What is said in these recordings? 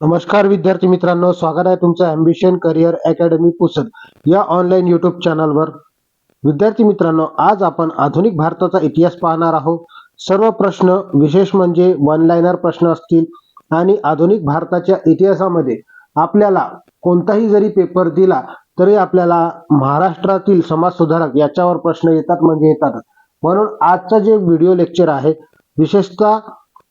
नमस्कार विद्यार्थी मित्रांनो. स्वागत आहे तुमचं ॲम्बिशन करिअर अकॅडमी पुसद या ऑनलाईन युट्यूब चॅनलवर विद्यार्थी मित्रांनो आज आपण आधुनिक भारताचा इतिहास पाहणार आहोत. सर्व प्रश्न विशेष म्हणजे वन लाईनर प्रश्न असतील आणि आधुनिक भारताच्या इतिहासामध्ये आपल्याला कोणताही जरी पेपर दिला तरी आपल्याला महाराष्ट्रातील समाज सुधारक याच्यावर प्रश्न येतात म्हणजे येतात म्हणून आजचा जे व्हिडिओ लेक्चर आहे विशेषतः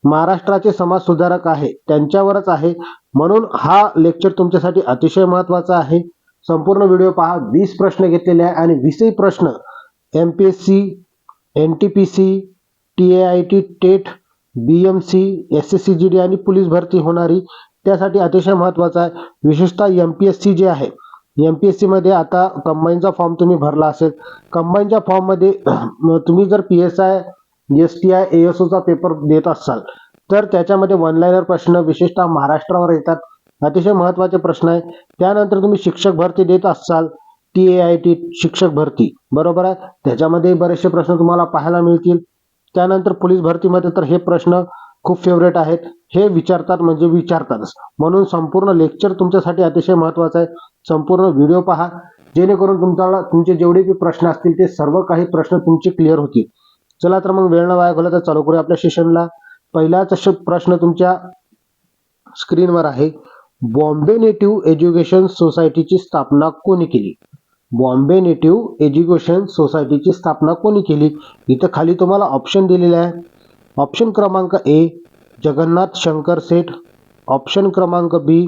महाराष्ट्राचे समाज सुधारक आहे त्यांच्यावरच आहे. म्हणून हा लेक्चर तुमच्यासाठी अतिशय महत्त्वाचा आहे. संपूर्ण व्हिडिओ पहा वीस प्रश्न घेतलेले आहे आणि वीसही प्रश्न M P S C N T P C T A I T TET B M C S S C G D आणि पोलीस भरती होणारी त्यासाठी अतिशय महत्त्वाचा आहे. विशेषतः एम पी एस सी जे आहे एम पी एस सीमध्ये आता कंबाईनचा फॉर्म तुम्ही भरला असेल. कंबाईनच्या फॉर्ममध्ये तुम्ही जर P S I S T I A Ocha paper देत असाल तर त्याच्यामध्ये वन लाईनर प्रश्न विशेषतः महाराष्ट्रावर येतात. अतिशय महत्त्वाचे प्रश्न आहे. त्यानंतर तुम्ही शिक्षक भरती देत असाल टी ए आय टी शिक्षक भरती. बरोबर आहे? त्याच्यामध्ये बरेचसे प्रश्न तुम्हाला पाहायला मिळतील. त्यानंतर पोलीस भरतीमध्ये तर हे प्रश्न खूप फेवरेट आहेत. हे विचारतात म्हणजे विचारतातच. म्हणून संपूर्ण लेक्चर तुमच्यासाठी अतिशय महत्त्वाचं आहे. संपूर्ण व्हिडिओ पहा. जेणेकरून तुमच्याला तुमचे जेवढे बी प्रश्न असतील ते सर्व काही प्रश्न तुमचे क्लिअर होतील. चला तर मग वेळ न वाया घालवता चालू करूया आपल्या सेशनला पहिलाच प्रश्न तुमच्या स्क्रीनवर आहे. बॉम्बे नेटिव्ह एज्युकेशन सोसायटीची स्थापना कोणी केली? बॉम्बे नेटिव्ह एज्युकेशन सोसायटीची स्थापना कोणी केली? इथं खाली तुम्हाला ऑप्शन दिलेले आहे. ऑप्शन क्रमांक A Jagannath Shankar Seth. Option क्रमांक बी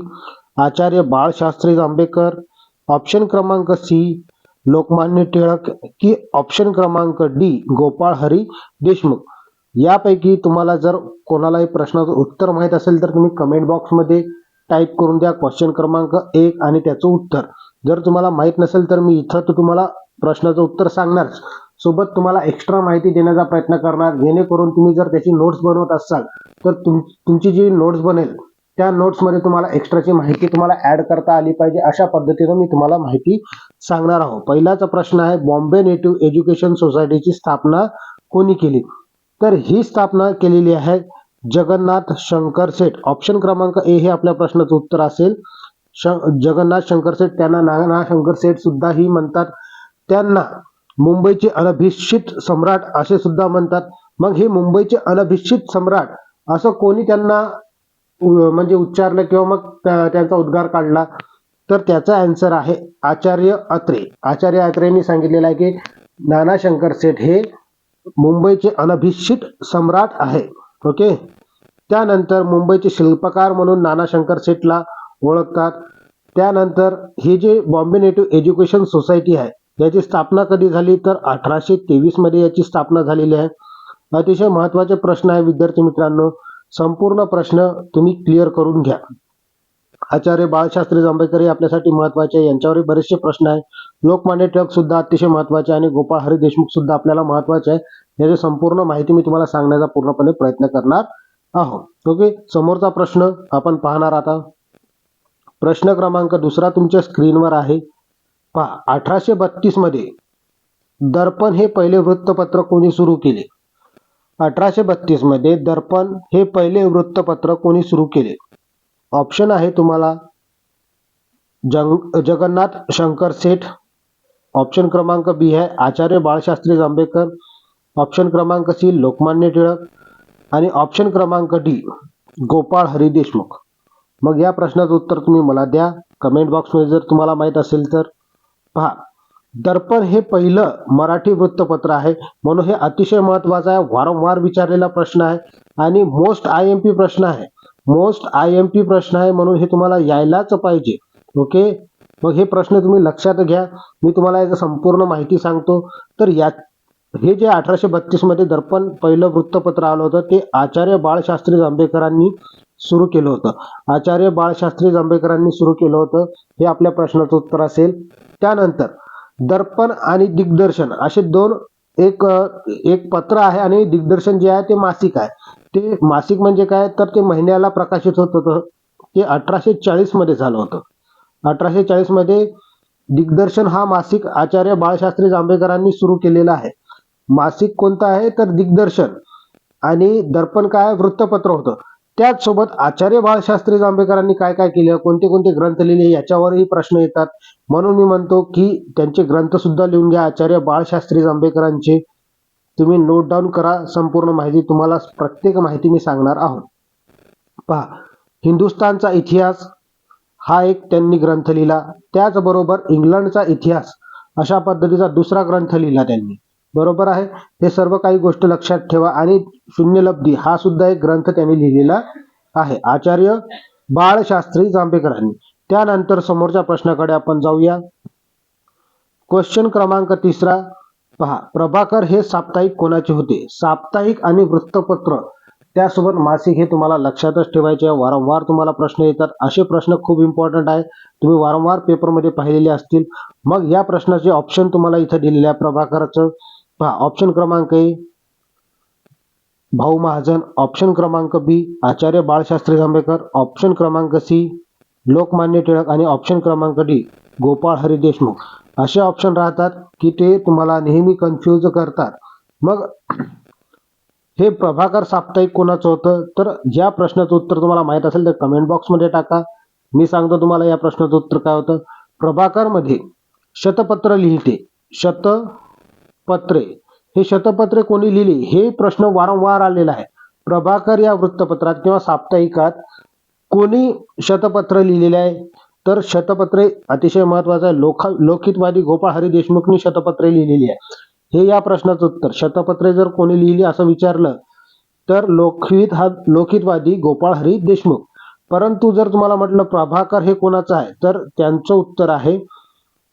आचार्य बाळशास्त्री जांभेकर. ऑप्शन क्रमांक सी लोकमान्य टिळक की ऑप्शन क्रमांक डी गोपाळ हरी देशमुख. यापैकी तुम्हाला जर कोणालाही प्रश्नाचं उत्तर माहीत असेल तर तुम्ही कमेंट बॉक्समध्ये टाईप करून द्या क्वेश्चन क्रमांक एक आणि त्याचं उत्तर. जर तुम्हाला माहीत नसेल तर मी इथं तर तुम्हाला प्रश्नाचं उत्तर सांगणारच. सोबत तुम्हाला एक्स्ट्रा माहिती देण्याचा प्रयत्न करणार. जेणेकरून तुम्ही जर त्याची नोट्स बनवत असाल तर तुम तुमची जी नोट्स बनेल त्या नोट्समध्ये तुम्हाला एक्स्ट्राची माहिती तुम्हाला ऍड करता आली पाहिजे अशा पद्धतीनं मी तुम्हाला माहिती सांगणार आहोत पहिलाचा प्रश्न आहे बॉम्बे नेटिव्ह एज्युकेशन सोसायटीची स्थापना कोणी केली? तर ही स्थापना केलेली आहे जगन्नाथ शंकर सेठ. ऑप्शन क्रमांक ए हे आपल्या प्रश्नाचं उत्तर असेल. श जगन्नाथ शंकर सेठ त्यांना नाना शंकर सेठ सुद्धा ही म्हणतात. त्यांना मुंबईचे अनभिषित सम्राट असे सुद्धा म्हणतात. मग हे मुंबईचे अनभिषित सम्राट असं कोणी त्यांना म्हणजे उच्चारलं किंवा मग त्या- त्यांचा उद्गार काढला तर त्याचा आन्सर आहे आचार्य अत्रे. आचार्य अत्रेंनी सांगितलेलं आहे की नाना शंकर सेठ हे मुंबईचे अनभिषित सम्राट आहे. ओके? त्यानंतर मुंबईचे शिल्पकार म्हणून नाना शंकर सेठला ओळखतात. त्यानंतर ही जे बॉम्बे नेटिव्ह एज्युकेशन सोसायटी आहे याची स्थापना कधी झाली? तर अठराशे तेवीसमध्ये याची स्थापना झालेली आहे. अतिशय महत्त्वाचे प्रश्न आहे विद्यार्थी मित्रांनो. संपूर्ण प्रश्न तुम्ही क्लिअर करून घ्या. आचार्य बाळशास्त्री जांभेकर हे आपल्यासाठी महत्त्वाचे आहे. यांच्यावरही बरेचसे प्रश्न आहे लोकमान्य टिळक सुद्धा अतिशय महत्त्वाचे आहे आणि गोपाळ हरी देशमुख सुद्धा आपल्याला महत्त्वाचे आहे याची संपूर्ण माहिती मी तुम्हाला सांगण्याचा पूर्णपणे प्रयत्न करणार आहोत. ओके? समोरचा प्रश्न आपण पाहणार आता. प्रश्न क्रमांक दुसरा तुमच्या स्क्रीनवर आहे. पहा अठराशे बत्तीसमध्ये दर्पण हे पहिले वृत्तपत्र कोणी सुरू केले? अठराशे बत्तीसमध्ये दर्पण हे पहिले वृत्तपत्र कोणी सुरू केले? ऑप्शन आहे तुम्हाला जंग जगन्नाथ शंकर सेठ. ऑप्शन क्रमांक बी आहे आचार्य बाळशास्त्री जांभेकर. ऑप्शन क्रमांक सी लोकमान्य टिळक. आणि ऑप्शन क्रमांक डी गोपाळ हरी देशमुख. मग या प्रश्नाचं उत्तर तुम्ही मला द्या. कमेंट बॉक्समध्ये जर तुम्हाला माहीत असेल तर पहा. दर्पण हे पहिलं मराठी वृत्तपत्र आहे. म्हणून हे अतिशय महत्वाचं आहे. वारंवार विचारलेला प्रश्न आहे. आणि मोस्ट आय एम पी प्रश्न आहे. मोस्ट आय एम पी प्रश्न आहे म्हणून हे तुम्हाला यायलाच पाहिजे. ओके मग हे प्रश्न तुम्ही लक्षात घ्या. मी तुम्हाला याचं संपूर्ण माहिती सांगतो. तर या हे जे अठराशे बत्तीसमध्ये दर्पण पहिलं वृत्तपत्र आलं होतं ते आचार्य बाळशास्त्री जांभेकरांनी सुरू केलं होतं. आचार्य बाळशास्त्री जांभेकरांनी सुरू केलं होतं. हे आपल्या प्रश्नाचं उत्तर असेल. त्यानंतर दर्पण आणि दिग्दर्शन असे दोन एक एक पत्र आहे आणि दिग्दर्शन जे आहे ते मासिक आहे. ते मासिक म्हणजे काय? तर ते महिन्याला प्रकाशित होत होतं. ते अठराशे चाळीसमध्ये झालं होतं. अठराशे चाळीसमध्ये दिग्दर्शन हा मासिक आचार्य बाळशास्त्री जांभेकरांनी सुरू केलेला आहे. मासिक कोणतं आहे? तर दिग्दर्शन आणि दर्पण काय? वृत्तपत्र होतं. त्याचसोबत आचार्य बाळशास्त्री जांभेकरांनी काय काय केलं? कोणते कोणते ग्रंथ लिहिले? याच्यावरही प्रश्न येतात. म्हणून मी म्हणतो की त्यांचे ग्रंथ सुद्धा लिहून घ्या. आचार्य बाळशास्त्री जांभेकरांचे तुम्ही नोट डाऊन करा. संपूर्ण माहिती तुम्हाला प्रत्येक माहिती मी सांगणार आहोत. पहा हिंदुस्थानचा इतिहास हा एक त्यांनी ग्रंथ लिहिला. त्याचबरोबर इंग्लंडचा इतिहास अशा पद्धतीचा दुसरा ग्रंथ लिहिला त्यांनी. बरोबर आहे? हे सर्व काही गोष्ट लक्षात ठेवा आणि शून्यलब्धी हा सुद्धा एक ग्रंथ त्यांनी लिहिलेला आहे. आचार्य बाळशास्त्री जांभेकरांनी. त्यानंतर समोरच्या प्रश्नाकडे आपण जाऊया. क्वेश्चन क्रमांक तिसरा. पहा प्रभाकर हे साप्ताहिक कोणाचे होते? साप्ताहिक आणि वृत्तपत्र. त्यासोबत मासिक हे तुम्हाला लक्षातच ठेवायचे आहे. वारंवार तुम्हाला प्रश्न येतात. असे प्रश्न खूप इम्पॉर्टंट आहे. तुम्ही वारंवार पेपरमध्ये पाहिलेले असतील. मग या प्रश्नाचे ऑप्शन तुम्हाला इथं दिलेले आहे प्रभाकरचं. पहा ऑप्शन क्रमांक ए. भाऊ महाजन. ऑप्शन क्रमांक बी. आचार्य बाळशास्त्री जांभेकर. ऑप्शन क्रमांक सी. लोकमान्य टिळक आणि ऑप्शन क्रमांक डी गोपाळ हरी देशमुख. असे ऑप्शन राहतात की ते तुम्हाला नेहमी कन्फ्यूज करतात. मग हे प्रभाकर साप्ताहिक कोणाचं होतं? तर ज्या प्रश्नाचं उत्तर तुम्हाला माहीत असेल तर कमेंट बॉक्समध्ये टाका. मी सांगतो तुम्हाला या प्रश्नाचं उत्तर काय होतं? प्रभाकरमध्ये शतपत्र लिहिते. शतपत्रे. हे शतपत्रे कोणी लिहिली? हे प्रश्न वारंवार आलेला आहे. प्रभाकर या वृत्तपत्रात किंवा साप्ताहिकात कोणी शतपत्र लिहिलेले आहे तर शतपत्रे अतिशय महत्वाचं आहे. लोखा लोकहितवादी गोपाळ हरी देशमुखनी शतपत्रे लिहिलेली आहे. हे या प्रश्नाचं उत्तर. शतपत्रे जर कोणी लिहिली असं विचारलं तर लोकहित हा लोकहितवादी गोपाळ हरी देशमुख. परंतु जर तुम्हाला म्हटलं प्रभाकर हे कोणाचं आहे तर त्यांचं उत्तर आहे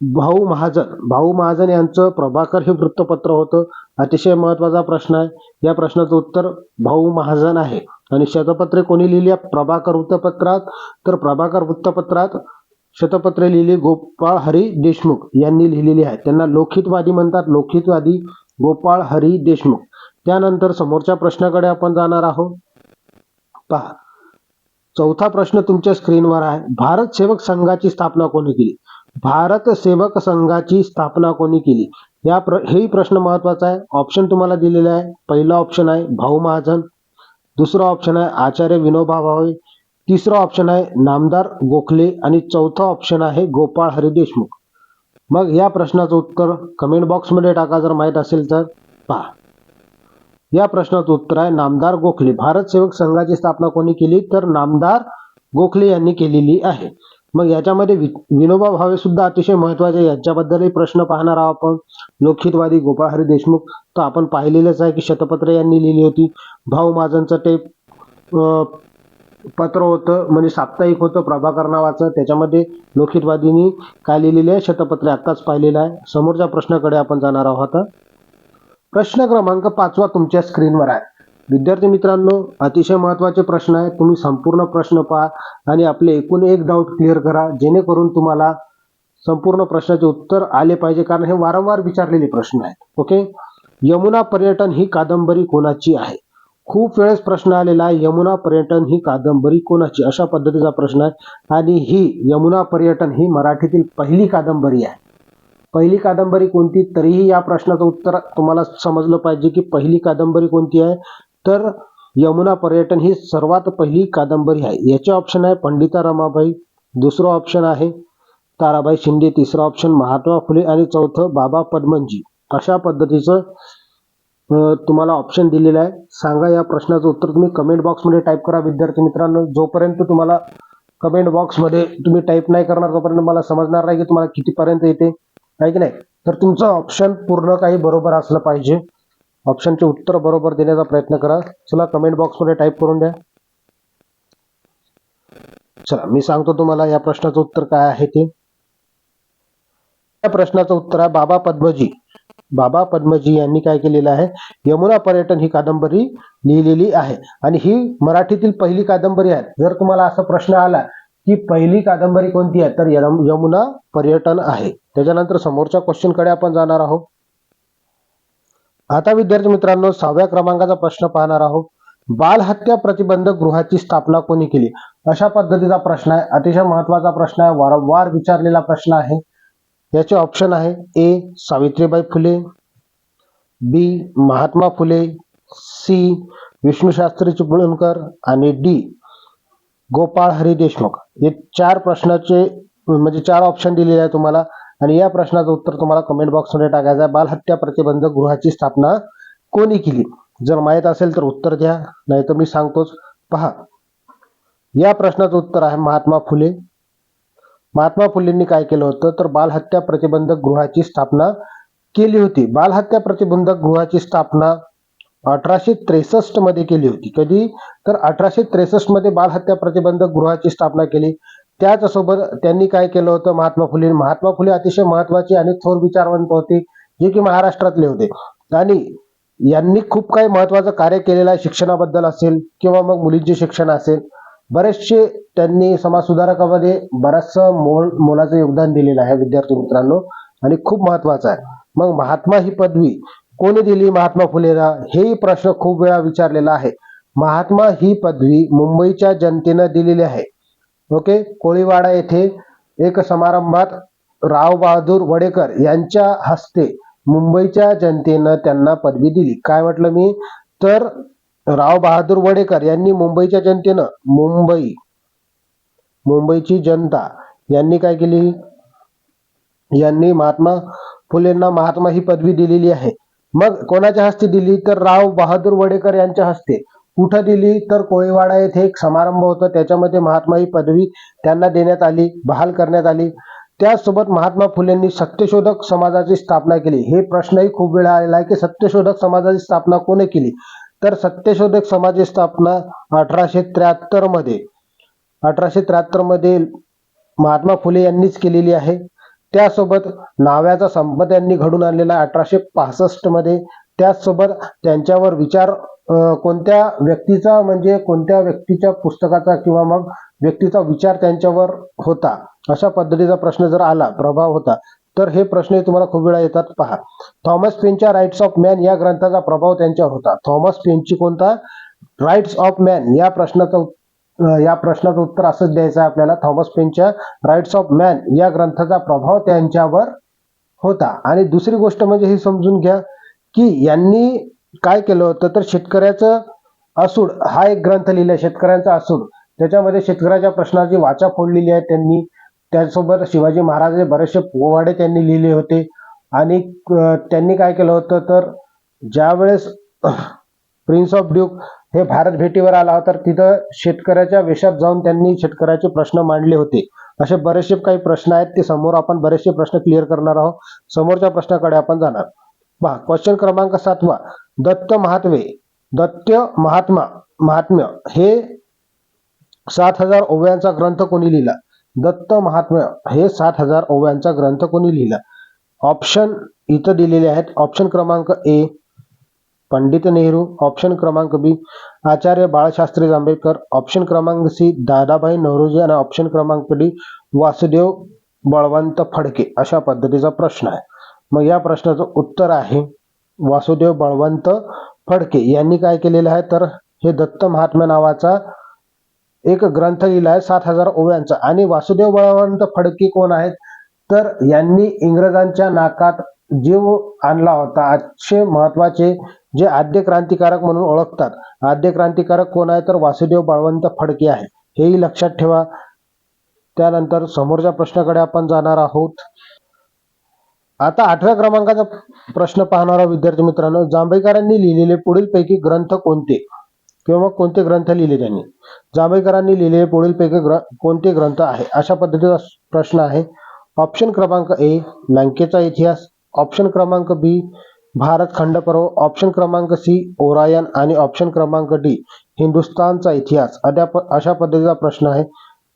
भाऊ महाजन. भाऊ महाजन यांचं प्रभाकर हे वृत्तपत्र होतं. अतिशय महत्त्वाचा प्रश्न आहे. या प्रश्नाचं उत्तर भाऊ महाजन आहे. आणि शतपत्रे कोणी लिहिली? आहे प्रभाकर वृत्तपत्रात. तर प्रभाकर वृत्तपत्रात शतपत्रे लिहिली गोपाळ हरी देशमुख यांनी लिहिलेली आहे त्यांना लोकहितवादी म्हणतात. लोकहितवादी गोपाळ हरी देशमुख. त्यानंतर समोरच्या प्रश्नाकडे आपण जाणार आहोत. पहा. चौथा प्रश्न तुमच्या स्क्रीनवर आहे. भारत सेवक संघाची स्थापना कोणी केली? भारत सेवक संघाची स्थापना कोणी केली? या प्र हेही प्रश्न महत्त्वाचा आहे. ऑप्शन तुम्हाला दिलेला आहे. पहिला ऑप्शन आहे भाऊ महाजन. दुसरा ऑप्शन आहे आचार्य विनोबा भावे. तिसरा ऑप्शन आहे नामदार गोखले आणि चौथा ऑप्शन आहे गोपाळ हरी देशमुख. मग या प्रश्नाचं उत्तर कमेंट बॉक्समध्ये टाका जर माहीत असेल तर पहा. या प्रश्नाचं उत्तर आहे नामदार गोखले. भारत सेवक संघाची स्थापना कोणी केली? तर नामदार गोखले यांनी केलेली आहे. मग याच्यामध्ये वि विनोबा भावे सुद्धा अतिशय महत्त्वाचे यांच्याबद्दलही प्रश्न पाहणार आहोत आपण. लोकहितवादी गोपाळ हरी देशमुख तर आपण पाहिलेलंच आहे की शतपत्र यांनी लिहिली होती. भाऊ महाजनचं ते पत्र होतं म्हणजे साप्ताहिक होतं प्रभाकर नावाचं. त्याच्यामध्ये लोकहितवादींनी काय लिहिलेले आहे? शतपत्रे आत्ताच पाहिलेलं आहे. समोरच्या प्रश्नाकडे आपण जाणार आहोत प्रश्न क्रमांक पाचवा तुमच्या स्क्रीनवर आहे. विद्यार्थी मित्रांनो अतिशय महत्त्वाचे प्रश्न आहे तुम्ही संपूर्ण प्रश्न पहा आणि आपले एकूण एक डाऊट क्लिअर करा. जेणेकरून तुम्हाला संपूर्ण प्रश्नाचे उत्तर आले पाहिजे. कारण हे वारंवार विचारलेले प्रश्न आहेत. ओके? यमुना पर्यटन ही कादंबरी कोणाची आहे? खूप वेळेस प्रश्न आलेला आहे यमुना पर्यटन ही कादंबरी कोणाची? अशा पद्धतीचा प्रश्न आहे. आणि ही यमुना पर्यटन ही मराठीतील पहिली कादंबरी आहे. पहिली कादंबरी कोणती? तरीही या प्रश्नाचं उत्तर तुम्हाला समजलं पाहिजे की पहिली कादंबरी कोणती आहे? तर यमुना पर्यटन ही सर्वात पहिली कादंबरी आहे. याचे ऑप्शन आहे पंडिता रमाबाई दुसरं ऑप्शन आहे ताराबाई शिंदे तिसरं ऑप्शन महात्मा फुले आणि चौथं बाबा पद्मनजी. अशा पद्धतीचं तुम्हाला ऑप्शन दिलेलं आहे. सांगा या प्रश्नाचं उत्तर तुम्ही कमेंट बॉक्समध्ये टाईप करा विद्यार्थी मित्रांनो. जोपर्यंत तुम्हाला कमेंट बॉक्समध्ये तुम्ही टाईप नाही करणार तोपर्यंत मला समजणार नाही की तुम्हाला कितीपर्यंत येते. आहे की नाही? तर तुमचं ऑप्शन पूर्ण काही बरोबर असलं पाहिजे. ऑप्शनचे उत्तर बरोबर देण्याचा प्रयत्न करा. चला कमेंट बॉक्समध्ये टाईप करून द्या. चला मी सांगतो तुम्हाला या प्रश्नाचं उत्तर काय आहे ते. या प्रश्नाचं उत्तर आहे बाबा पद्मजी. बाबा पद्मजी यांनी काय केलेलं आहे? यमुना पर्यटन ही कादंबरी लिहिलेली आहे. आणि ही मराठीतील पहिली कादंबरी आहे. जर तुम्हाला असा प्रश्न आला की पहिली कादंबरी कोणती आहे तर यमुना पर्यटन आहे. त्याच्यानंतर समोरच्या क्वेश्चनकडे आपण जाणार आहोत. आता विद्यार्थी मित्रांनो सहाव्या क्रमांकाचा प्रश्न पाहणार आहोत. बालहत्या प्रतिबंधक गृहाची स्थापना कोणी केली? अशा पद्धतीचा प्रश्न आहे. अतिशय महत्त्वाचा प्रश्न आहे. वारंवार विचारलेला प्रश्न आहे. याचे ऑप्शन आहे A Savitribai Phule B Mahatma Phule C Vishnu Shastri Chiplunkar आणि डी गोपाळ हरी देशमुख. हे चार प्रश्नाचे म्हणजे चार ऑप्शन दिलेले आहे तुम्हाला. आणि या प्रश्नाचं उत्तर तुम्हाला कमेंट बॉक्समध्ये टाकायचं आहे. बालहत्या प्रतिबंधक गृहाची स्थापना कोणी केली? जर माहीत असेल तर उत्तर द्या नाही तर मी सांगतोच. पहा. या प्रश्नाचं उत्तर आहे महात्मा फुले. महात्मा फुलेंनी काय केलं होतं? तर बालहत्या प्रतिबंधक गृहाची स्थापना केली होती. बालहत्या प्रतिबंधक गृहाची स्थापना अठराशे त्रेसष्टमध्ये केली होती. कधी? तर अठराशे त्रेसष्टमध्ये बालहत्या प्रतिबंधक गृहाची स्थापना केली. त्याचसोबत त्यांनी काय केलं होतं? महात्मा फुले महात्मा फुले अतिशय महत्त्वाचे आणि थोर विचारवंत होते जे की महाराष्ट्रातले होते. आणि यांनी खूप काही महत्वाचं कार्य केलेलं आहे. शिक्षणाबद्दल असेल किंवा मग मुलींचे शिक्षण असेल. बरेचसे त्यांनी समाज सुधारकामध्ये मोल मोलाचं योगदान दिलेलं आहे विद्यार्थी मित्रांनो. आणि खूप महत्वाचं आहे. मग महात्मा ही पदवी कोणी दिली महात्मा फुलेला? हेही प्रश्न खूप वेळा विचारलेला आहे. महात्मा ही पदवी मुंबईच्या जनतेनं दिलेली आहे. ओके? कोळीवाडा येथे एक समारंभात राव बहादूर वडेकर यांच्या हस्ते मुंबईच्या जनतेनं त्यांना पदवी दिली. काय म्हटलं मी? तर राव बहादूर वडेकर यांनी मुंबईच्या जनतेनं मुंबई मुंबईची जनता यांनी काय केली? यांनी महात्मा फुलेंना महात्मा ही पदवी दिलेली आहे. मग कोणाच्या हस्ते दिली? तर राव बहादूर वडेकर यांच्या हस्ते. कुठं दिली तर कोळीवाडा येथे एक समारंभ होता. त्याच्यामध्ये महात्मा ही पदवी त्यांना देण्यात आली बहाल करण्यात आली. त्याचसोबत महात्मा फुलेंनी सत्यशोधक समाजाची स्थापना केली. हे प्रश्नही खूप वेळा आलेला आहे की सत्यशोधक समाजाची स्थापना कोणी केली? तर सत्यशोधक समाजाची स्थापना अठराशे त्र्याहत्तरमध्ये अठराशे त्र्याहत्तरमध्ये महात्मा फुले यांनीच केलेली आहे. त्यासोबत नाव्याचा संपत यांनी घडून आणलेला अठराशे पासष्टमध्ये त्याचसोबत त्यांच्यावर विचार कोणत्या व्यक्तीचा म्हणजे कोणत्या व्यक्तीच्या पुस्तकाचा किंवा मग व्यक्तीचा विचार त्यांच्यावर होता? अशा पद्धतीचा प्रश्न जर आला प्रभाव होता तर हे प्रश्न तुम्हाला खूप वेळा येतात पहा. थॉमस पेनच्या राईट्स ऑफ मॅन या ग्रंथाचा प्रभाव त्यांच्यावर होता. थॉमस पेनची कोणता? Rights of man. या प्रश्नाचं या प्रश्नाचं उत्तर असंच द्यायचं आहे आपल्याला. थॉमस पेनच्या राईट्स ऑफ मॅन या ग्रंथाचा प्रभाव त्यांच्यावर होता. आणि दुसरी गोष्ट म्हणजे ही समजून घ्या. की यांनी काय केलं होतं तर शेतकऱ्याचं असूड हा एक ग्रंथ लिहिला शेतकऱ्यांचा असूड त्याच्यामध्ये शेतकऱ्याच्या प्रश्नाची वाचा फोडलेली आहे त्यांनी. त्यासोबत शिवाजी महाराजांचे बरेचसे पोवाडे त्यांनी लिहिले होते. आणि त्यांनी काय केलं होतं तर ज्यावेळेस प्रिन्स ऑफ ड्यूक हे भारत भेटीवर आला होता तर तिथं शेतकऱ्याच्या वेशात जाऊन त्यांनी शेतकऱ्याचे प्रश्न मांडले होते. असे बरेचसे काही प्रश्न आहेत ते समोर आपण बरेचसे प्रश्न क्लिअर करणार आहोत. समोरच्या प्रश्नाकडे आपण जाणार. पहा क्वेश्चन क्रमांक सातवा. दत्त महात्मे दत्त महात्मा महात्म्य. हे सात हजार ओव्यांचा ग्रंथ कोणी लिहिला? दत्त महात्म्य. हे सात हजार ओव्यांचा ग्रंथ कोणी लिहिला? ऑप्शन इथं दिलेले आहेत. ऑप्शन क्रमांक ए पंडित नेहरू. ऑप्शन क्रमांक बी आचार्य बाळशास्त्री जांभेकर ऑप्शन क्रमांक सी दादाभाई नवरोजी आणि ऑप्शन क्रमांक डी वासुदेव बळवंत फडके. अशा पद्धतीचा प्रश्न आहे. मग या प्रश्नाचं उत्तर आहे वासुदेव बळवंत फडके. यांनी काय केलेलं आहे? तर हे दत्त महात्म्य नावाचा एक ग्रंथ लिहिला आहे सात हजार ओव्यांचा. आणि वासुदेव बळवंत फडके कोण आहेत? तर यांनी इंग्रजांच्या नाकात जीव आणला होता. आजचे महत्त्वाचे जे आद्य क्रांतिकारक म्हणून ओळखतात. आद्य क्रांतिकारक कोण आहे? तर वासुदेव बळवंत फडके आहे. हेही लक्षात ठेवा. त्यानंतर समोरच्या प्रश्नाकडे आपण जाणार आहोत. आता आठव्या क्रमांकाचा प्रश्न पाहणारा विद्यार्थी मित्रांनो जांभेकरांनी लिहिलेले पुढील पैकी ग्रंथ कोणते? किंवा कोणते ग्रंथ लिहिले त्यांनी? जांभेकरांनी लिहिलेले पुढील पैकी ग्र कोणते ग्रंथ आहे? अशा पद्धतीचा प्रश्न आहे. ऑप्शन क्रमांक ए लंकेचा इतिहास. ऑप्शन क्रमांक बी भारत खंडपर्व ऑप्शन क्रमांक सी ओरायन. आणि ऑप्शन क्रमांक डी हिंदुस्थानचा इतिहास. अद्याप अशा पद्धतीचा प्रश्न आहे.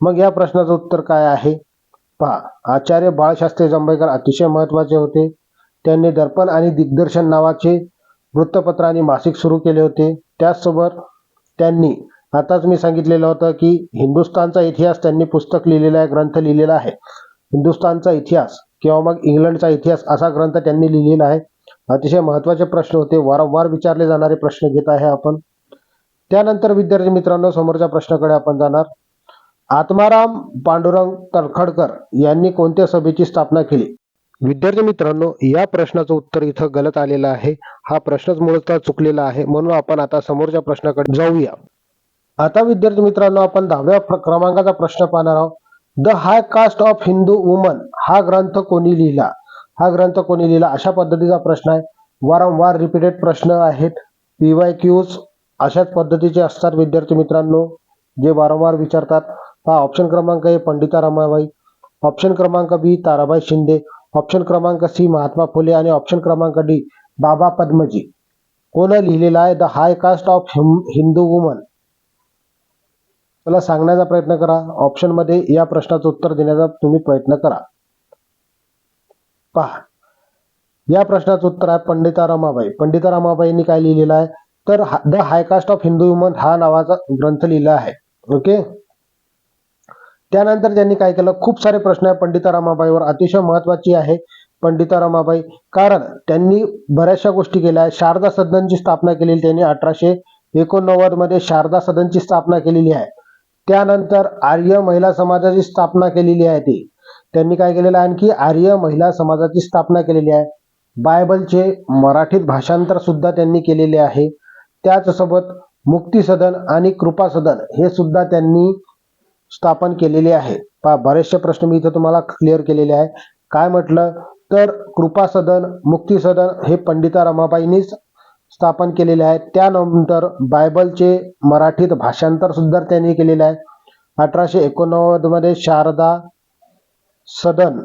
मग या प्रश्नाचं उत्तर काय आहे? पहा आचार्य बाळशास्त्री जांभेकर अतिशय महत्त्वाचे होते. त्यांनी दर्पण आणि दिग्दर्शन नावाचे वृत्तपत्र आणि मासिक सुरू केले होते. त्याचसोबत त्यांनी आताच मी सांगितलेलं होतं की हिंदुस्थानचा इतिहास त्यांनी पुस्तक लिहिलेला आहे ग्रंथ लिहिलेला आहे. हिंदुस्थानचा इतिहास किंवा मग इंग्लंडचा इतिहास असा ग्रंथ त्यांनी लिहिलेला आहे. अतिशय महत्त्वाचे प्रश्न होते. वारंवार विचारले जाणारे प्रश्न घेत आहे आपण. त्यानंतर विद्यार्थी मित्रांनो समोरच्या प्रश्नाकडे आपण जाणार. आत्माराम पांडुरंग तळखडकर यांनी कोणत्या सभेची स्थापना केली? विद्यार्थी मित्रांनो या प्रश्नाचं उत्तर इथं गलत आलेलं आहे. हा प्रश्नच मूळतः चुकलेला आहे. म्हणून आपण आता समोरच्या प्रश्नाकडे जाऊया. आता विद्यार्थी मित्रांनो आपण दहाव्या क्रमांकाचा प्रश्न पाहणार आहोत. The high caste of Hindu woman हा ग्रंथ कोणी लिहिला? हा ग्रंथ कोणी लिहिला? अशा पद्धतीचा प्रश्न आहे. वारंवार रिपीटेड प्रश्न आहेत. पीवाय क्यूज अशाच पद्धतीचे असतात विद्यार्थी मित्रांनो जे वारंवार विचारतात. हा ऑप्शन क्रमांक ए पंडिता रमाबाई. ऑप्शन क्रमांक बी ताराबाई शिंदे. ऑप्शन क्रमांक सी महात्मा फुले. आणि ऑप्शन क्रमांक डी बाबा पद्मजी. कोण लिहिलेला आहे? The high caste of Hindu woman मला सांगण्याचा प्रयत्न करा. ऑप्शनमध्ये या प्रश्नाचं उत्तर देण्याचा तुम्ही प्रयत्न करा. पहा. या प्रश्नाचं उत्तर आहे पंडिता रमाबाई. पंडिता रमाबाईंनी काय लिहिलेलं आहे? तर the high caste of Hindu woman हा नावाचा ग्रंथ लिहिला आहे. ओके त्यानंतर त्यांनी काय केलं? खूप सारे प्रश्न आहे पंडिता रमाबाईवर अतिशय महत्वाची आहे पंडिता रमाबाई कारण त्यांनी बऱ्याचशा गोष्टी केल्या. आहेत शारदा सदनची स्थापना केलेली त्यांनी अठराशे एकोणनव्वदमध्ये शारदा सदनची स्थापना केलेली आहे. त्यानंतर आर्य महिला समाजाची स्थापना केलेली आहे ती. त्यांनी काय केलेलं? आहे आणखी आर्य महिला समाजाची स्थापना केलेली आहे. बायबलचे मराठीत भाषांतर सुद्धा त्यांनी केलेले आहे. त्याचसोबत मुक्ती सदन आणि कृपा सदन हे सुद्धा त्यांनी स्थापन केलेले आहे. पहा बरेचसे प्रश्न मी इथे तुम्हाला क्लिअर केलेले आहे. काय म्हटलं? तर कृपा सदन मुक्ती सदन हे पंडिता रमाबाईंनीच स्थापन केलेले आहे त्यानंतर बायबलचे मराठीत भाषांतर सुद्धा त्यांनी केलेले आहे. अठराशे एकोणनव्वदमध्ये शारदा सदन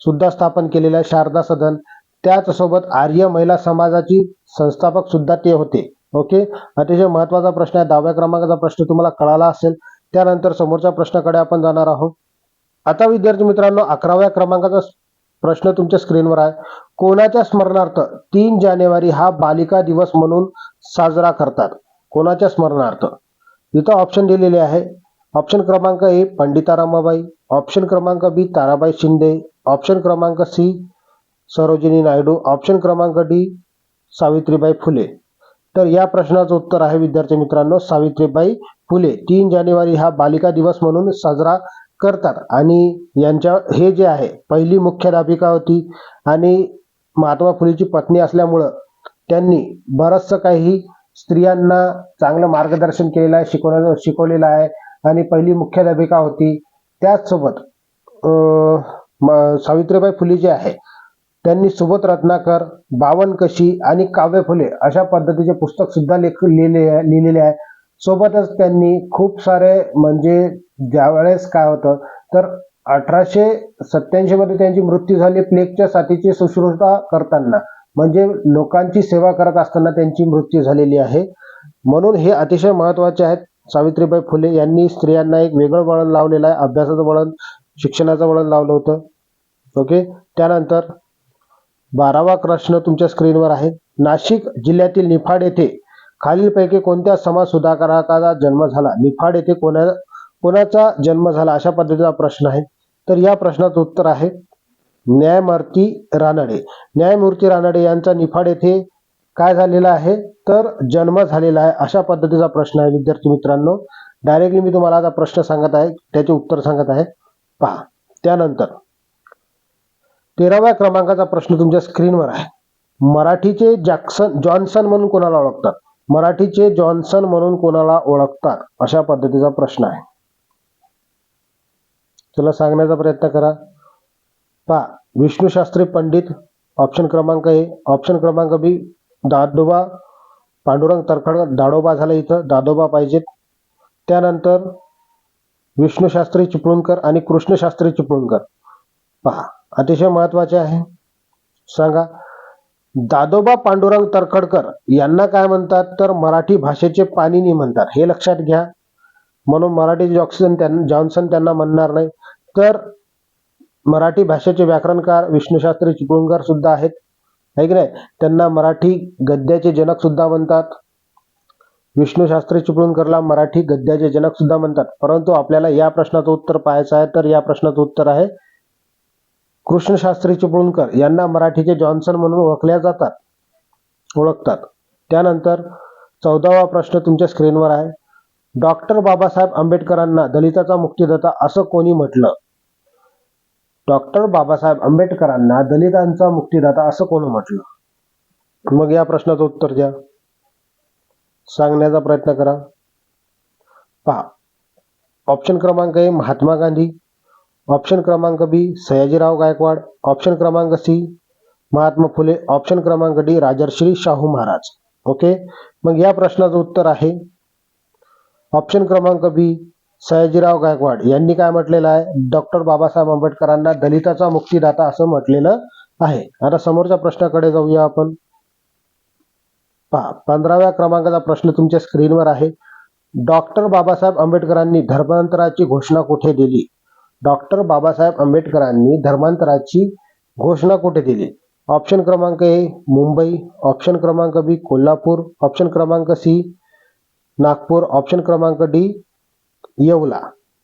सुद्धा स्थापन केलेलं आहे शारदा सदन. त्याचसोबत आर्य महिला समाजाची संस्थापक सुद्धा ते होते. ओके अतिशय महत्त्वाचा प्रश्न आहे. दहाव्या क्रमांकाचा प्रश्न तुम्हाला कळाला असेल. त्यानंतर समोरच्या प्रश्नाकडे आपण जाणार आहोत. आता विद्यार्थी मित्रांनो अकराव्या क्रमांकाचा प्रश्न तुमच्या स्क्रीनवर आहे. कोणाच्या स्मरणार्थ तीन जानेवारी हा बालिका दिवस म्हणून साजरा करतात? कोणाच्या स्मरणार्थ? इथं ऑप्शन दिलेले आहे. ऑप्शन क्रमांक ए पंडिता रमाबाई. ऑप्शन क्रमांक बी ताराबाई शिंदे. ऑप्शन क्रमांक सी सरोजिनी नायडू. ऑप्शन क्रमांक डी सावित्रीबाई फुले. तर या प्रश्नाचं उत्तर आहे विद्यार्थी मित्रांनो सावित्रीबाई फुले. तीन जानेवारी हा बालिका दिवस म्हणून साजरा करतात. आणि यांच्या हे जे आहे पहिली मुख्याध्यापिका होती. आणि महात्मा फुलेची पत्नी असल्यामुळं त्यांनी बरंचसं काही स्त्रियांना चांगलं मार्गदर्शन केलेलं आहे शिकवलं शिकवलेलं आहे. आणि पहिली मुख्याध्यापिका होती. त्याचसोबत म- सावित्रीबाई फुले जे आहे त्यांनी सुबोध रत्नाकर बावनकशी आणि काव्य फुले अशा पद्धतीचे पुस्तक सुद्धा लेख लिहिले लिहिलेले आहे. सोबतच त्यांनी खूप सारे म्हणजे ज्यावेळेस काय होतं तर अठराशे सत्याऐंशी मध्ये त्यांची मृत्यू झाली प्लेगच्या साथीची सुश्रुषा करताना. म्हणजे लोकांची सेवा करत असताना त्यांची मृत्यू झालेली आहे. म्हणून हे अतिशय महत्त्वाचे आहेत. सावित्रीबाई फुले यांनी स्त्रियांना एक वेगळं वळण लावलेलं आहे. अभ्यासाचं वळण शिक्षणाचं वळण लावलं होतं. ओके? त्यानंतर बारावा प्रश्न तुमच्या स्क्रीनवर आहे. नाशिक जिल्ह्यातील निफाड येथे खालीलपैकी कोणत्या समाज सुधारकाचा जन्म झाला? निफाड येथे कोणा कोणाचा जन्म झाला? अशा पद्धतीचा प्रश्न आहे. तर या प्रश्नाचं उत्तर आहे न्यायमूर्ती रानडे. न्यायमूर्ती रानडे यांचा निफाड येथे काय झालेला आहे? तर जन्म झालेला आहे अशा पद्धतीचा प्रश्न आहे विद्यार्थी मित्रांनो. डायरेक्टली मी तुम्हाला आता प्रश्न सांगत आहे त्याचे उत्तर सांगत आहे. पहा त्यानंतर तेराव्या क्रमांकाचा प्रश्न तुमच्या स्क्रीनवर आहे. मराठीचे जॅक्सन जॉन्सन म्हणून कोणाला ओळखतात? मराठीचे जॉन्सन म्हणून कोणाला ओळखतात? अशा पद्धतीचा प्रश्न आहे. चला सांगण्याचा प्रयत्न करा. पहा विष्णूशास्त्री पंडित ऑप्शन क्रमांक ए ऑप्शन क्रमांक बी दादोबा पांडुरंग तरखड दाडोबा झालं इथं दादोबा पाहिजेत. त्यानंतर विष्णूशास्त्री चिपळूणकर आणि कृष्णशास्त्री चिपळूणकर. पहा अतिशय महत्त्वाचे आहे. सांगा दादोबा पांडुरंग तरखडकर यांना काय म्हणतात? तर मराठी भाषेचे पाणिनी म्हणतात. हे लक्षात घ्या. म्हणून मराठी जॉक्सन त्यांना जॉन्सन त्यांना म्हणणार नाही. तर मराठी भाषेचे व्याकरणकार विष्णुशास्त्री चिपळूणकर सुद्धा आहेत. आहे की नाही? त्यांना मराठी गद्याचे जनक सुद्धा म्हणतात. विष्णुशास्त्री चिपळूणकरला मराठी गद्याचे जनक सुद्धा म्हणतात. परंतु आपल्याला या प्रश्नाचं उत्तर पाहायचं आहे तर या प्रश्नाचं उत्तर आहे कृष्णशास्त्री चिपळूणकर यांना मराठीचे जॉन्सन म्हणून ओळखल्या जातात ओळखतात. त्यानंतर चौदावा प्रश्न तुमच्या स्क्रीनवर आहे. डॉक्टर बाबासाहेब आंबेडकरांना दलिताचा मुक्तीदाता असं कोणी म्हटलं? डॉक्टर बाबासाहेब आंबेडकरांना दलितांचा मुक्तीदाता असं कोण म्हटलं? मग या प्रश्नाचं उत्तर द्या. सांगण्याचा प्रयत्न करा. पहा. ऑप्शन क्रमांक आहे महात्मा गांधी. ऑप्शन क्रमांक बी सयाजीराव गायकवाड. ऑप्शन क्रमांक सी महात्मा फुले. ऑप्शन क्रमांक डी राजर्श्री शाहू महाराज. ओके? मग या प्रश्नाचं उत्तर आहे. ऑप्शन क्रमांक बी सयाजीराव गायकवाड. यांनी काय म्हटलेलं आहे? डॉक्टर बाबासाहेब आंबेडकरांना दलिताचा मुक्तीदाता असं म्हटलेलं आहे. आता समोरच्या प्रश्नाकडे जाऊया आपण. पहा पंधराव्या क्रमांकाचा प्रश्न तुमच्या स्क्रीनवर आहे. डॉक्टर बाबासाहेब आंबेडकरांनी धर्मांतराची घोषणा कुठे दिली? डॉक्टर बाबासाहेब आंबेडकरांनी धर्मांतराची घोषणा कुठे दिली? ऑप्शन क्रमांक ए, मुंबई. ऑप्शन क्रमांक बी, कोल्हापूर. ऑप्शन क्रमांक सी, नागपूर. ऑप्शन क्रमांक डी, येवला.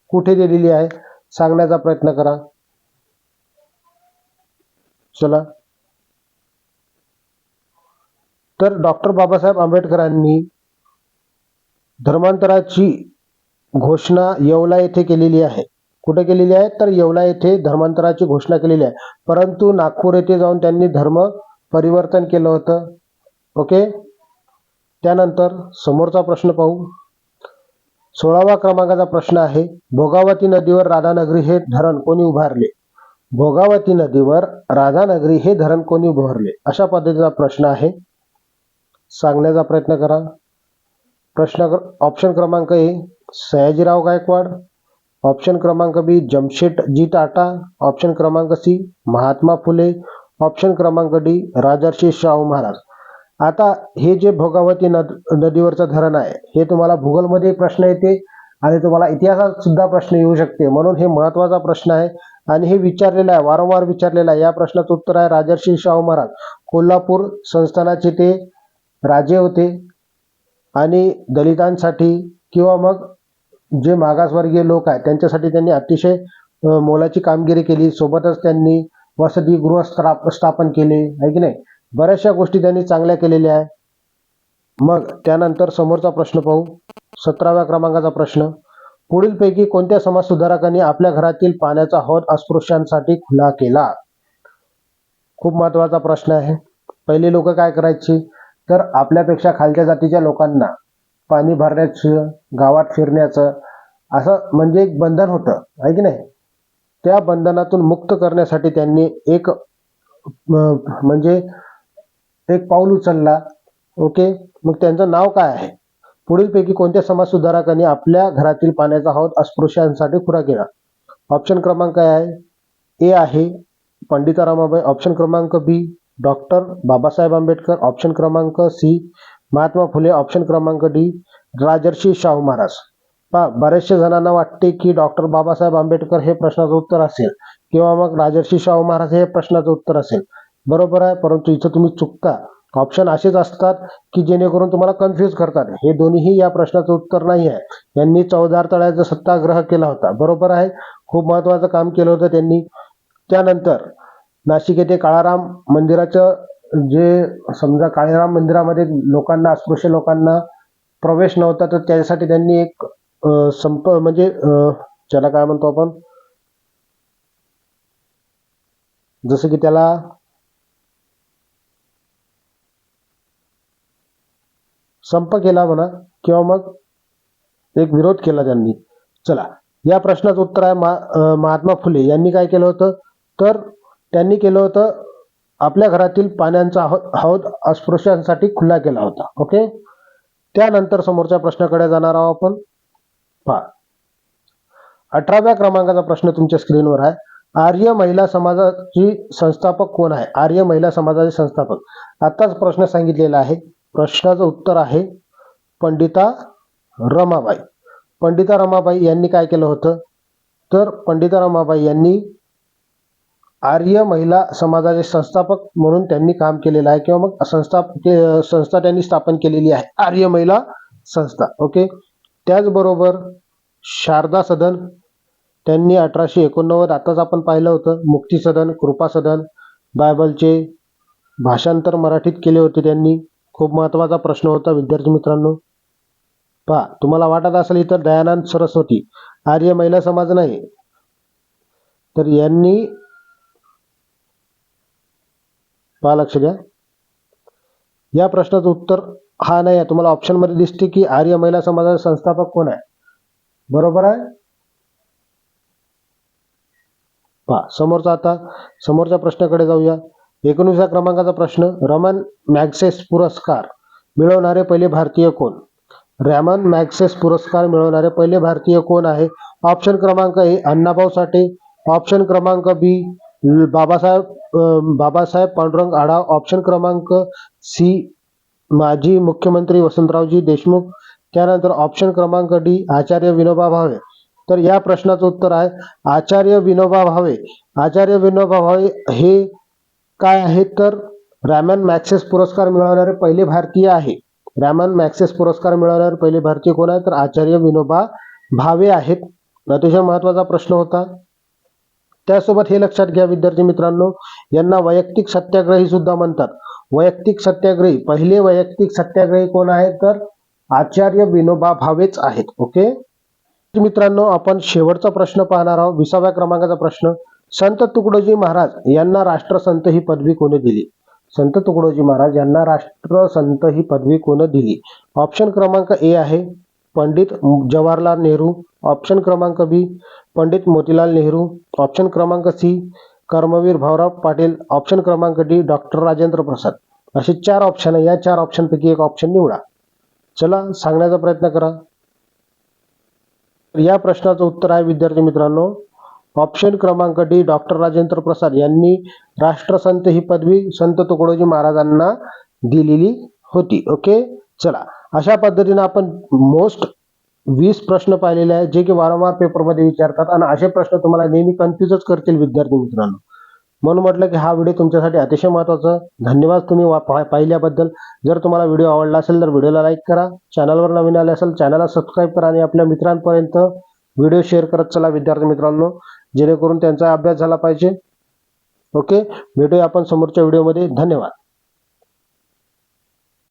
कुठे दिलेली आहे? सांगण्याचा प्रयत्न करा. चला. तर डॉक्टर बाबासाहेब आंबेडकरांनी धर्मांतराची घोषणा येवला येथे केलेली आहे. कुठे केलेली आहे? तर येवला येथे धर्मांतराची घोषणा केलेली आहे. परंतु नागपूर येथे जाऊन त्यांनी धर्म परिवर्तन केलं होतं. ओके? त्यानंतर समोरचा प्रश्न पाहू. सोळावा क्रमांकाचा प्रश्न आहे भोगावती नदीवर राधानगरी हे धरण कोणी उभारले? भोगावती नदीवर राधानगरी हे धरण कोणी उभारले? अशा पद्धतीचा प्रश्न आहे. सांगण्याचा प्रयत्न करा. प्रश्न ऑप्शन क्रमांक ए सयाजीराव गायकवाड. ऑप्शन क्रमांक बी जमशेदजी टाटा. ऑप्शन क्रमांक सी महात्मा फुले. ऑप्शन क्रमांक डी राजर्षी शाहू महाराज. आता हे जे भोगावती नद नदीवरचं धरण आहे हे तुम्हाला भूगोलमध्ये प्रश्न येते आणि तुम्हाला इतिहासात सुद्धा प्रश्न येऊ शकते. म्हणून हे महत्त्वाचा प्रश्न आहे आणि हे विचारलेलं आहे वारंवार विचारलेलं आहे. या प्रश्नाचं उत्तर आहे राजर्षी शाहू महाराज. कोल्हापूर संस्थानाचे ते राजे होते आणि दलितांसाठी किंवा मग जे मागासवर्गीय लोक आहेत त्यांच्यासाठी त्यांनी अतिशय मोलाची कामगिरी केली. सोबतच त्यांनी वसतिगृह स्थाप स्थापन केले. आहे की नाही? बऱ्याचशा गोष्टी त्यांनी चांगल्या केलेल्या आहे. मग त्यानंतर समोरचा प्रश्न पाहू. सतराव्या क्रमांकाचा प्रश्न. पुढीलपैकी कोणत्या समाज सुधारकांनी आपल्या घरातील पाण्याचा हौद अस्पृश्यांसाठी खुला केला? खूप महत्त्वाचा प्रश्न आहे. पहिले लोक काय करायचे? तर आपल्यापेक्षा खालच्या जातीच्या लोकांना. पाणी भरण्याचं गावात फिरण्याचं असं म्हणजे एक बंधन होतं आहे की नाही? त्या बंधनातून मुक्त करण्यासाठी त्यांनी एक म्हणजे एक पाऊल उचलला ओके? मग त्यांचं नाव काय आहे? पुढीलपैकी कोणत्या समाज सुधारकांनी आपल्या घरातील पाण्याचा हौद अस्पृश्यांसाठी खुरा केला? ऑप्शन क्रमांक काय आहे? ए आहे पंडिता रमाबाई ऑप्शन क्रमांक B doctor Babasaheb Ambedkar option क्रमांक सी महात्मा फुले ऑप्शन क्रमांक डी राजर्षी शाहू महाराज. पहा बऱ्याचशा जणांना वाटते की डॉक्टर बाबासाहेब आंबेडकर हे प्रश्नाचं उत्तर असेल किंवा मग राजर्षी शाहू महाराज हे प्रश्नाचं उत्तर असेल. बरोबर आहे परंतु इथं तुम्ही चुकता. ऑप्शन असेच असतात की जेणेकरून तुम्हाला कन्फ्यूज करतात. हे दोन्हीही या प्रश्नाचं उत्तर नाही आहे. यांनी चौदार तळ्याचा सत्याग्रह केला होता. बरोबर आहे खूप महत्वाचं काम केलं होतं त्यांनी. त्यानंतर नाशिक येथे काळाराम मंदिराचं जे समजा काळीराम मंदिरामध्ये लोकांना अस्पृश्य लोकांना प्रवेश नव्हता तर त्यासाठी त्यांनी एक संप म्हणजे अं, ज्याला काय म्हणतो आपण? जसं की त्याला संप केला म्हणा किंवा मग एक विरोध केला त्यांनी. चला या प्रश्नाचं उत्तर आहे मा महात्मा फुले. यांनी काय केलं होतं? तर त्यांनी केलं होतं आपल्या घरातील पाण्याचा हौ- हौद अस्पृश्यांसाठी खुला केला होता. ओके त्यानंतर समोरच्या प्रश्नाकडे जाणार आहोत आपण. पहा. अठराव्या क्रमांकाचा प्रश्न तुमच्या स्क्रीनवर आहे. आर्य महिला समाजाची संस्थापक कोण आहे? आर्य महिला समाजाचे संस्थापक. आताच प्रश्न सांगितलेला आहे. प्रश्नाचं उत्तर आहे पंडिता रमाबाई. पंडिता रमाबाई यांनी काय केलं होतं? तर पंडिता रमाबाई यांनी आर्य महिला समाजाचे संस्थापक म्हणून त्यांनी काम केलेलं आहे किंवा मग संस्था संस्था त्यांनी स्थापन केलेली आहे. आर्य महिला संस्था ओके त्याचबरोबर शारदा सदन त्यांनी अठराशे एकोणनव्वद आताच आपण पाहिलं होतं. मुक्ती सदन कृपा सदन बायबलचे भाषांतर मराठीत केले होते त्यांनी. खूप महत्त्वाचा प्रश्न होता विद्यार्थी मित्रांनो. पहा तुम्हाला वाटत असेल इतर दयानंद सरस्वती आर्य महिला समाज नाही. तर यांनी पहा लक्ष द्या. या प्रश्नाचं उत्तर हा नाही आहे. तुम्हाला ऑप्शनमध्ये दिसते की आर्य महिला समाजाचे संस्थापक कोण आहे? बरोबर आहे? पहा समोरचा आता समोरच्या प्रश्नाकडे जाऊया. एकोणीसव्या क्रमांकाचा प्रश्न रमन मॅग्सेस पुरस्कार मिळवणारे पहिले भारतीय कोण? रॅमन मॅग्सेस पुरस्कार मिळवणारे पहिले भारतीय कोण आहे? ऑप्शन क्रमांक ए अण्णाभाऊ साठे. ऑप्शन क्रमांक बी बाबासाहेब बाबासाहेब पांडुरंग आढाव ऑप्शन क्रमांक सी माजी मुख्यमंत्री वसंतरावजी देशमुख त्यानंतर ऑप्शन क्रमांक डी आचार्य विनोबा भावे. तर या प्रश्नाचं उत्तर आहे आचार्य विनोबा भावे. आचार्य विनोबा भावे हे काय आहेत? तर रॅमन मॅक्सेस पुरस्कार मिळवणारे पहिले भारतीय आहे. रॅमन मॅक्सेस पुरस्कार मिळवणारे पहिले भारतीय कोण आहे? तर आचार्य विनोबा भावे आहेत. अतिशय महत्त्वाचा प्रश्न होता. त्यासोबत हे लक्षात घ्या विद्यार्थी मित्रांनो. यांना वैयक्तिक सत्याग्रही सुद्धा म्हणतात. वैयक्तिक सत्याग्रही. पहिले वैयक्तिक सत्याग्रही कोण आहेत? तर आचार्य विनोबा भावेच आहेत. ओके? मित्रांनो आपण शेवटचा प्रश्न पाहणार आहोत. विसाव्या क्रमांकाचा प्रश्न. संत तुकडोजी महाराज यांना राष्ट्रसंत ही पदवी कोणी दिली? संत तुकडोजी महाराज यांना राष्ट्रसंत ही पदवी कोण दिली? ऑप्शन क्रमांक ए आहे. पंडित जवाहरलाल नेहरू ऑप्शन क्रमांक बी पंडित मोतीलाल नेहरू ऑप्शन क्रमांक सी कर्मवीर भाऊराव पाटील ऑप्शन क्रमांक डी डॉक्टर राजेंद्र प्रसाद. असे चार ऑप्शन आहे. या चार ऑप्शनपैकी एक ऑप्शन निवडा. चला सांगण्याचा प्रयत्न करा. या प्रश्नाचं उत्तर आहे विद्यार्थी मित्रांनो. ऑप्शन क्रमांक डी डॉक्टर राजेंद्र प्रसाद यांनी राष्ट्रसंत ही पदवी संत तुकडोजी महाराजांना दिलेली होती. ओके चला. अशा पद्धतीने आपण मोस्ट वीस प्रश्न पाहिलेले आहेत जे की वारंवार पेपरमध्ये विचारतात. आणि असे प्रश्न तुम्हाला नेहमी कन्फ्युजच करतील विद्यार्थी मित्रांनो. म्हणून म्हटलं की हा व्हिडिओ तुमच्यासाठी अतिशय महत्त्वाचा धन्यवाद तुम्ही वा- पाहिल्याबद्दल. जर तुम्हाला व्हिडिओ आवडला असेल तर व्हिडिओला लाईक करा. चॅनलवर नवीन आले असेल चॅनलला सबस्क्राईब करा आणि आपल्या मित्रांपर्यंत व्हिडिओ शेअर करत चला विद्यार्थी मित्रांनो. जेणेकरून त्यांचा अभ्यास झाला पाहिजे. ओके भेटूया आपण समोरच्या व्हिडिओमध्ये धन्यवाद.